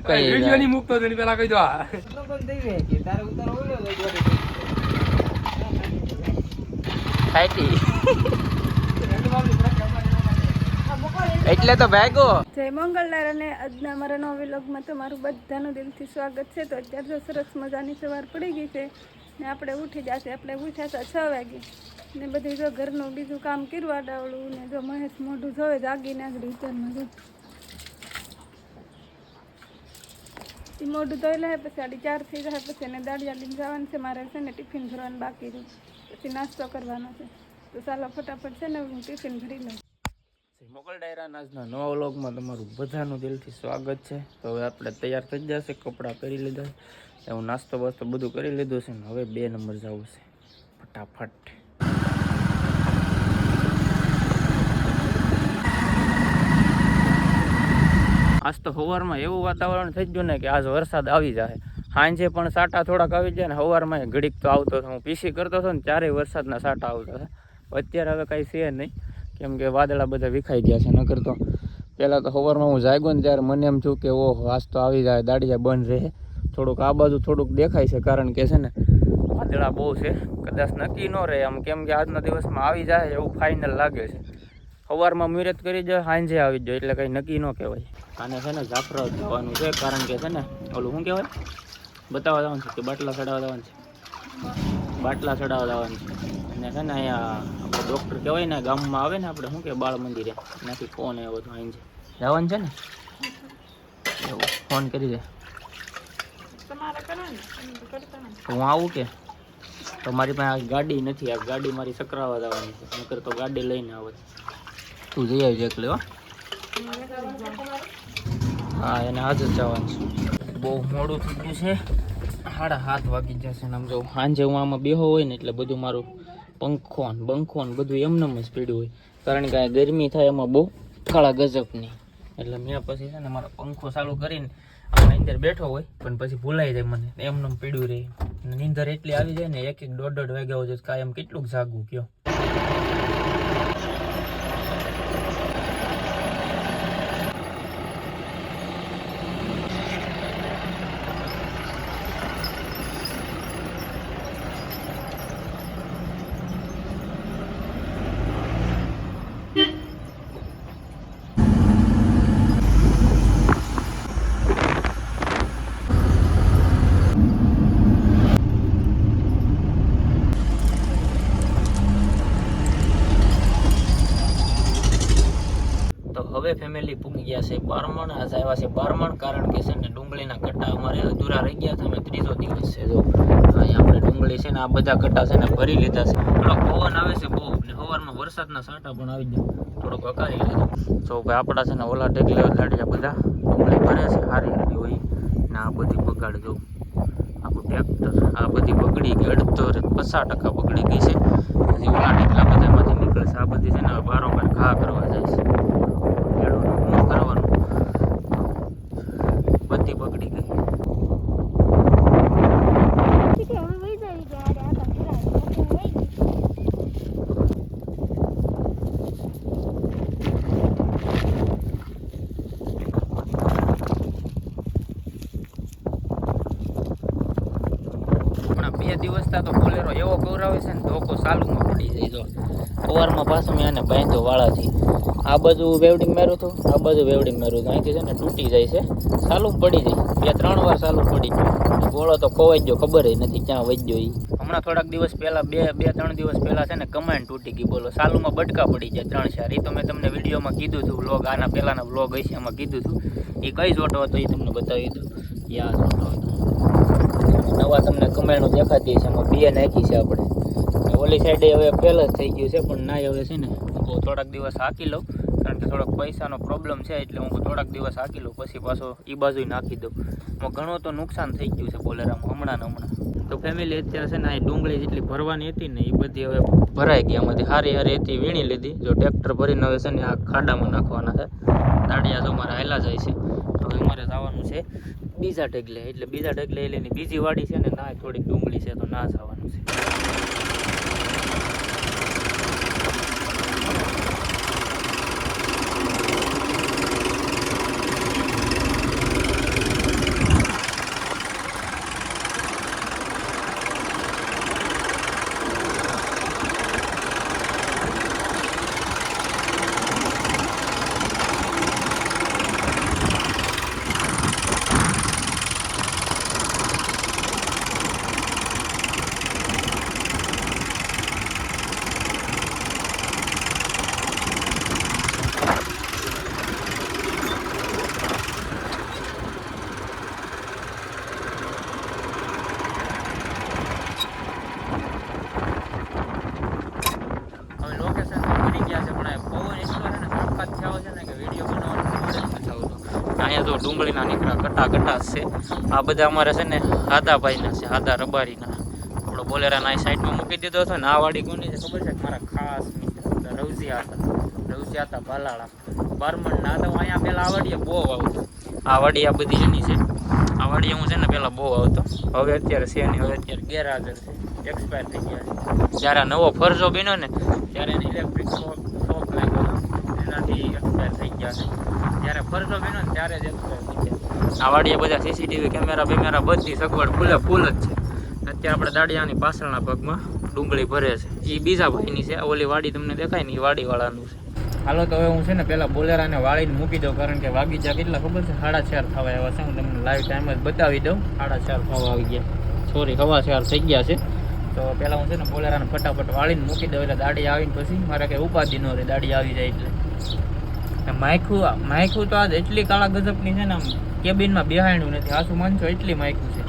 કઈ વીડિયો ની. મૂકતો તેની પેલા કહી દો એટલે તો ભાગો. જય મંગળવાર અને આજના અમારા નવા વ્લોગમાં તમારું બધાનું દિલથી સ્વાગત છે. તો અત્યારે તો સરસ મજાની સવાર પડી ગઈ છે ને આપણે ઉઠી જશે. આપણે ઉઠ્યા હતા છ વાગે. ને બધું જો ઘરનું બીજું કામ કર્યું આડાવડું ને જો મહેશ મોઢું જોવે જાગીને આગળ વિચારમાં જો એ મોઢું ધોઈ લે, પછી આડી ચાર થઈ જાય, પછી એને દાડિયા લઈને જવાનું છે. મારે છે ને ટિફિન ભરવાનું બાકી રહ્યું પછી નાસ્તો કરવાનો છે. તો ચાલો, ફટાફટ છે ને હું ટિફિન ભરી લઉં. મોકલ ડાયરા આજના નવા વ્લોગમાં તમારું બધાનું દિલથી સ્વાગત છે. તો હવે આપણે તૈયાર થઈ જશે કપડાં પહેરી લીધા છે. હું નાસ્તો બાસ્તો બધું કરી લીધું છે ને હવે બે નંબર જવું છે. ફટાફટ. આજ તો સવારમાં એવું વાતાવરણ થઈ ગયું ને કે આજ વરસાદ આવી જાય સાંજે પણ સાટા થોડાક આવી જાય ને સવારમાં ઘડીક તો આવતો હતો. હું પીસી કરતો હતો ને ત્યારે વરસાદના સાટા આવતા હતા. અત્યારે હવે કાંઈ છે નહીં. કેમ કે વાદળા બધા વિખાઈ ગયા છે. નકર તો પહેલાં તો સવારમાં હું જાગ્યો ને ત્યારે મને એમ થયું કે ઓહો, આજ તો આવી જાય દાડિયા બંધ રહે. થોડુંક આ બાજુ થોડુંક દેખાય છે કારણ કે છે ને વાદળા બહુ છે. કદાચ નક્કી ન રહે. આમ કેમ કે આજના દિવસમાં આવી જાય એવું ફાઇનલ લાગે છે. સવારમાં મુહૂર્ત કરી જાય સાંજે આવી જાય એટલે કંઈ નક્કી ન કહેવાય. આને છે ને જાફરાબાદ જવાનું છે કારણ કે છે ને ઓલું શું કહેવાય? બતાવવા જવાનું છે કે બાટલા ચડાવવા જવાનું છે. બાટલા ચડાવવા જવાનું છે. અને છે ને અહીંયા આપણે ડૉક્ટર કહેવાય ને ગામમાં આવે ને આપણે શું કે બાળ મંદિરે. એનાથી ફોન આવ્યો હતો અહીં જવાનું છે ને? એવું ફોન કરી દે. હું આવું કે? તો મારી પાસે ગાડી નથી આ ગાડી મારી સકરાવા જવાની છે. નકર તો ગાડી લઈને આવે તું જઈ આવજે એકલી, હો. હા, એને આજ જવાનું છે. બહુ મોડું થઈ છે. સાડા હાથ વાગી જશે ને આમ જો સાંજે હું આમાં બેહો હોય ને એટલે બધું મારું પંખો ને બંખો ને બધું એમનેમ જ પીડ્યું હોય. કારણ કે આ ગરમી થાય એમાં બહુ કાળા ગજબની. એટલે મેં પછી છે ને મારો પંખો ચાલુ કરીને આમાં અંદર બેઠો હોય, પણ પછી ભૂલાઈ જાય મને. એમનેમ પીડ્યું રહે. નીંદર એટલી આવી જાય ને એક એક દોઢ દોઢ વાગ્યા હોય કાયમ કેટલુંક જાગવું કયો તો હવે પૂગી ગયા છે. બારમણ આજ આવ્યા છે. બારમણ કારણ કે છે ને ડુંગળીના કટ્ટા અમારે અધૂરા રહી ગયા હતા અમે ત્રીજો દિવસ છે જો. અહીંયા આપણે ડુંગળી છે ને આ બધા કટ્ટા છે ને ભરી લીધા છે. થોડોક પવન આવે છે બહુ ને સવારમાં વરસાદના સાંટા પણ આવી ગયા. થોડોક અકારી લીધો. તો ભાઈ આપણા છે ને ઓલા ટેકલે ગાડિયા બધા ડુંગળી ભરે છે. સારી સારી હોય. ને આ બધી બગાડ જો. આપણું ટ્રેક્ટર આ બધી બગડી ગઈ. અડધો પચાસ ટકા બગડી ગઈ છે. હજી ઓલા ટેકલા બધામાંથી નીકળે છે. આ બધી છે ને બારોબાર ઘા કરવા જાય છે ખેડૂતનું શું કરવાનું બધી બગડી ગઈ. બે દિવસથી તો બોલેરો એવો ગૌરાવે છે ને ધોકો સાલુમાં પડી જાય. જો સવારમાં પાછું મેં એને બાંધ્યો વાળાથી. આ બાજુ વેવડિંગ માર્યું હતું. આ બાજુ વેવડિંગ માર્યું હતું. અહીંથી છે ને તૂટી જાય છે. સાલું પડી જાય. બે, ત્રણ વાર સાલું પડી ગયું ગોળો તો ખોવાઈ ગયો. ખબર નથી ક્યાં વજ્યો એ હમણાં થોડાક દિવસ પહેલાં, બે બે, ત્રણ દિવસ પહેલા છે ને કમાન્ડ તૂટી ગઈ. બોલો, સાલુમાં બટકા પડી જાય ત્રણ, ચાર. એ તો મેં તમને વિડીયોમાં કીધું હતું, વ્લોગ. આના પહેલાના વ્લોગ હશે, એમાં કીધું હતું. એ કઈ જોટો હતો એ તમને બતાવી દઉં યા જોટો હતો. નવા તમને કમાણું દેખાતી છે એમાં બે નાખી છે આપણે. ઓલી સાઈડે હવે ફેલ જ થઈ ગયું છે, પણ ના હવે છે ને થોડાક દિવસ હાકી લઉં. કારણ કે થોડોક પૈસાનો પ્રોબ્લેમ છે, એટલે હું થોડાક દિવસ હાકી લઉં, પછી પાછો એ બાજુ નાખી દઉં. એમાં ઘણું તો નુકસાન થઈ ગયું છે બોલેરામાં, હમણાં ને હમણાં. તો ફેમિલી અત્યારે છે ને, આ ડુંગળી જેટલી ભરવાની હતી ને એ બધી હવે ભરાઈ ગઈ. એમાંથી હારી હારી હતી, વીણી લીધી. જો ટ્રેક્ટર ભરીને હવે છે ને, આ ખાડામાં નાખવાના છે. દાડિયા તો મારે હાયલા જાય છે. હવે અમારે જવાનું છે બીજા ઢગલે. એટલે બીજા ઢગલે એની બીજી વાડી છે ને, ના, થોડીક ડુંગળી છે તો ના જવાનું છે. ડુંગળીના નીકળા કટા કટા છે. આ બધા અમારે છે ને હાદાભાઈના છે, હાદા રબારીના. આપણો બોલેરાના એ સાઈડમાં મૂકી દીધો હતો ને, આ વાડી કોની છે, ખબર છે? મારા ખાસ મિત્ર હતા રવસિયા હતા રવજીયા હતા ભાલાળા. બારમણના હતા હું અહીંયા પહેલાં આ બહુ આવતો. આ વાડી આ બધી એની છે. આ વાડી હું છે ને પહેલાં બહુ આવતો. હવે અત્યારે છે નહીં, હવે અત્યારે ગેરહાજર છે. એક્સપાયર થઈ ગયા છે. જ્યારે નવો ફરજો બન્યો ને, ત્યારે એને ઇલેક્ટ્રિક શોક લાગ્યો. એનાથી એક્સપાયર થઈ ગયા છે. જ્યારે ફરજો બન્યો ત્યારે જ આ વાડીએ બધા સીસીટીવી કેમેરા બેમેરા બધી સગવડ ફૂલે ફૂલ જ છે. અત્યારે આપણે દાડિયાની પાછળના ભાગમાં ડુંગળી ભરે છે. એ બીજા ભાઈની છે. ઓલી વાડી તમને દેખાય ને એ વાડીવાળાનું છે. હાલો તો હવે હું છે ને પેલા બોલેરાને વાળીને મૂકી દઉં કારણ કે વાગી જા કેટલા ખબર છે? સાડા ચાર થવા આવ્યા છે. હું તમને લાઈવ ટાઈમ જ બતાવી દઉં. સાડા ચાર થવા આવી ગયા. સોરી હવા ચાર થઈ ગયા છે. તો પહેલાં હું છે ને બોલેરાને ફટાફટ વાળીને મૂકી દઉં. એટલે દાડી આવીને પછી મારે કંઈ ઉપાધિ ન રહે. દાડી આવી જાય એટલે. માયખું માયખું તો આજ એટલી કાળા ગજબની છે ને આમ કેબિનમાં બેહાણ્યું નથી. આસુ માનશો એટલી માયખું છે.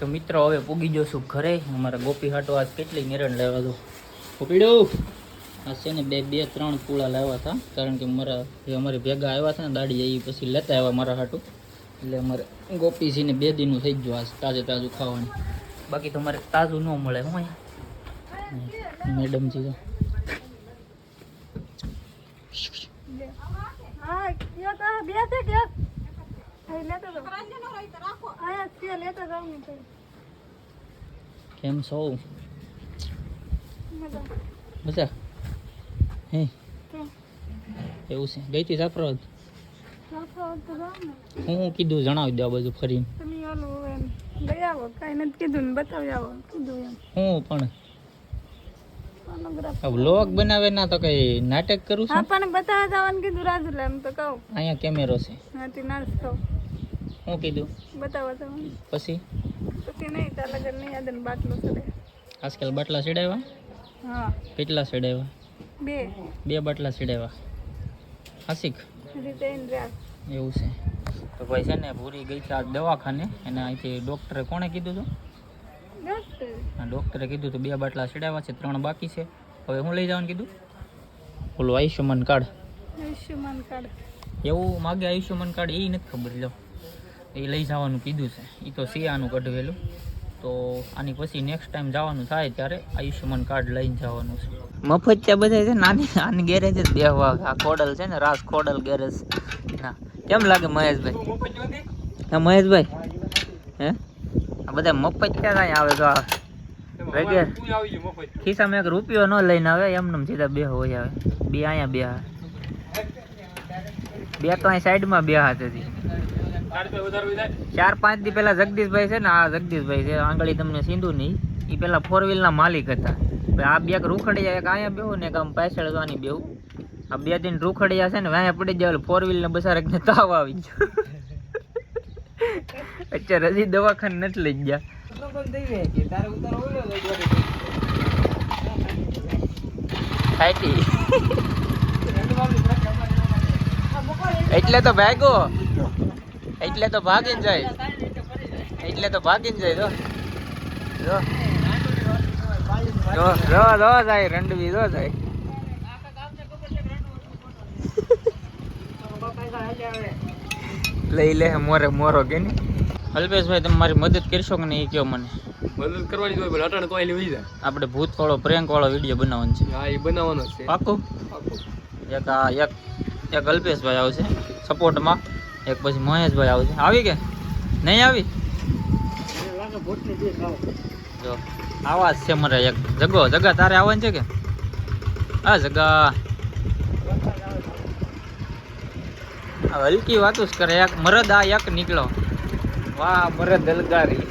તો મિત્રો, હવે પૂગી જશું ઘરે. અમારા ગોપી હાટો આજ કેટલી નિરણ લેવા દો ગોપીડો! આ છે ને બે બે ત્રણ પૂળા લાવ્યા હતા. કારણ કે મારા જે અમારી ભેગા આવ્યા હતા ને દાડી એ પછી લેતા આવ્યા મારા હાટું. એટલે અમારે ગોપીસીને બે દિનનું થઈ ગયું આ તાજે તાજું ખાવાનું. બાકી તો મારે તાજું ન મળે હું મેડમજી તો કેમ મજા. મજા? હે? એવું છે. ગઈ તી ને. હું હું કીધું જણાવી દો આ બધું એમ લઈ આવો. કાંઈ નથી કીધું ને બતાવી આવો કીધું એમ. હું પણ? વ્લોગ બનાવે ના તો કઈ નાટક કરું હા છું પણ બતાવવા જવાનું કીધું રાજુલા એમ તો કહું. અહીંયા કેમેરો છે. હાથી ના કહું. હું કીધું? બતાવવા જવાનું. પછી? પછી નહીં ત્યાં લગન નહીં યાદ બાટલો ચડે આજકાલ બાટલા ચડાવ્યા? હા. કેટલા ચડાવ્યા? બે. બે બાટલા સીડાવ્યા. રીતે એવું છે. તો ભાઈ છે ને ભૂરી ગઈ છે આ દવાખાને. અને અહીંથી ડૉક્ટરે કોણે કીધું હતું ડોક્ટર. ડોક્ટરે કીધું તો બે બાટલા સીડાવ્યા છે ત્રણ બાકી છે. હવે હું લઈ જવાનું કીધું? ઓલું આયુષ્યમાન કાર્ડ. આયુષ્યમાન કાર્ડ. એવું માગે આયુષ્યમાન કાર્ડ એ નથી ખબર લો એ લઈ જવાનું કીધું છે. એ તો સિયાનું કઢવેલું. તો આની પછી નેક્સ્ટ ટાઈમ જવાનું થાય ત્યારે આયુષ્યમાન કાર્ડ લઈને જવાનું છે. મફત છે બધા છે નાની આની ગેરેજ જ બેહવા આ ખોડલ છે ને, રાસ ખોડલ ગેરેજ. ના, કેમ લાગે મહેશભાઈ? હા મહેશભાઈ, હે? આ બધા મફત કાંઈ આવે તો આ ખિસ્સામાં એક રૂપિયો ન લઈને આવે એમને સીધા બે હોય આવે. બે અહીંયા બે બે તો અહીં સાઈડમાં બે હાથ ચાર પાંચ દી પેલા જગદીશભાઈ છે ને, આ જગદીશભાઈ છે, આંગળી તમને સિંધુ નહીં. એ પેલા ફોર વ્હીલના માલિક હતા. આ બે રૂખડિયા એક અહીંયા બેવું ને એક આમ પાછળ જવાની બેહું. આ બે દિન રૂખડિયા છે ને વાયા પડી જાય ફોર વ્હીલ ને બસારક ને તાવ આવી ગયો. અત્યારે હજી દવાખાને નથી લઈ ગયા. એટલે તો ભાગો એટલે તો ભાગીને જાય. એટલે તો ભાગીને જાય જો. જો. જો જો જાય રંડવી જો જાય. લઈ લે મોરે મોરો કે ને અલ્પેશભાઈ તમે મારી મદદ કરશો કે નહીં એ કહો મને? મદદ કરવાની હોય પણ અટાણે આઈ લેવી જાય. આપણે ભૂત વાળો પ્રેન્ક વાળો વીડિયો બનાવવાનો છે. હા એ બનાવવાનો છે. પાકું. એક આ એક એક અલ્પેશભાઈ આવશે સપોર્ટમાં એક પછી મહેશભાઈ આવશે. આવી કે? નહીં આવી? જો આવા છે મારે એક. જગો, જગા તારે આવવાનું છે કે? આ જગા. હલકી વાતો જ કરે. એક મરદ, આ એક નીકળો. વાહ, મરદ હલગારી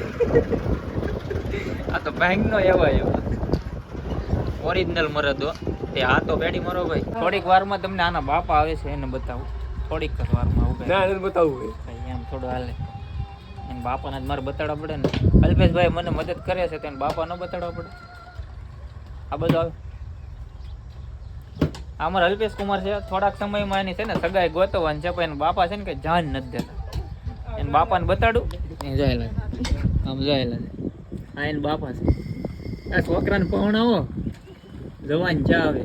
આ તો બેંક નો એવા એવો. ઓરિજિનલ મરદ તે આ તો બેડી મરો ભાઈ. થોડીક વારમાં તમને આના બાપા આવે છે એને બતાવું. થોડીક જ વારમાં ઉભે ના એને બતાવવું હોય. એમ થોડું હાલે. એને બાપાને જ મારે બતાડવા પડે ને. અલ્પેશભાઈ મને મદદ કરે છે તેને બાપા ન બતાડવા પડે. આ બધું આવે આ અમારા અલ્પેશ કુમાર છે થોડાક સમયમાં એની છે ને સગાઈ ગોતવાની છે પણ એના બાપા છે ને કે જાન નથી દેતા. એને બાપાને બતાડું. એ જોયેલા આમ જોયેલા આ એને બાપા છે. આ છોકરાને પહોણાવો. જવાન ચા આવે.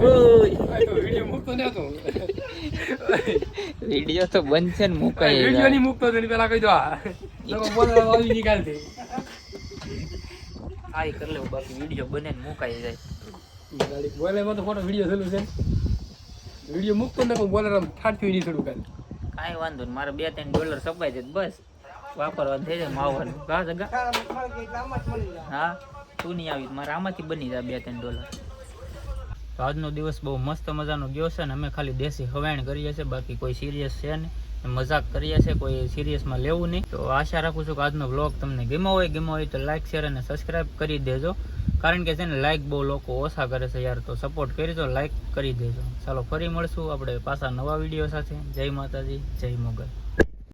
વીડિયો મૂકતો નતો વીડિયો તો બંધ છે ને મુકાઈ વીડિયો ની મુકતો મૂકતો તો પેલા કહી દો આ. લોકો બોલે આવી નીકાળતી આ કરી લેવું બાકી વીડિયો બને ને મુકાઈ જાય. ગાડી બોલે તો ફોટો વીડિયો ચાલુ છે. વીડિયો મૂકતો ને બોલે આમ ઠાઠી નહીં થોડું કાલ. કાંઈ વાંધો નહીં મારે બે ત્રણ ડોલર સપાય છે બસ. વાપરવાનું થઈ જાય માવવાનું. કા જગા હા તું નહીં આવી મારે આમાંથી બની જાય બે ત્રણ ડોલર. તો આજનો દિવસ બહુ મસ્ત મજાનો ગયો છે ને અમે ખાલી દેશી હવાયણ કરીએ છીએ બાકી કોઈ સિરિયસ છે નહીં. મજાક કરીએ છીએ, કોઈ સિરિયસમાં લેવું નહીં. તો આશા રાખું છું કે આજનો બ્લોગ તમને ગમ્યો હોય ગમ્યો હોય તો લાઇક શેર અને સબસ્ક્રાઈબ કરી દેજો. કારણ કે છે ને લાઇક બહુ લોકો ઓછા કરે છે યાર, તો સપોર્ટ કરી લાઇક કરી દેજો. ચાલો ફરી મળશું આપણે પાછા નવા વીડિયો સાથે. જય માતાજી, જય મોગલ.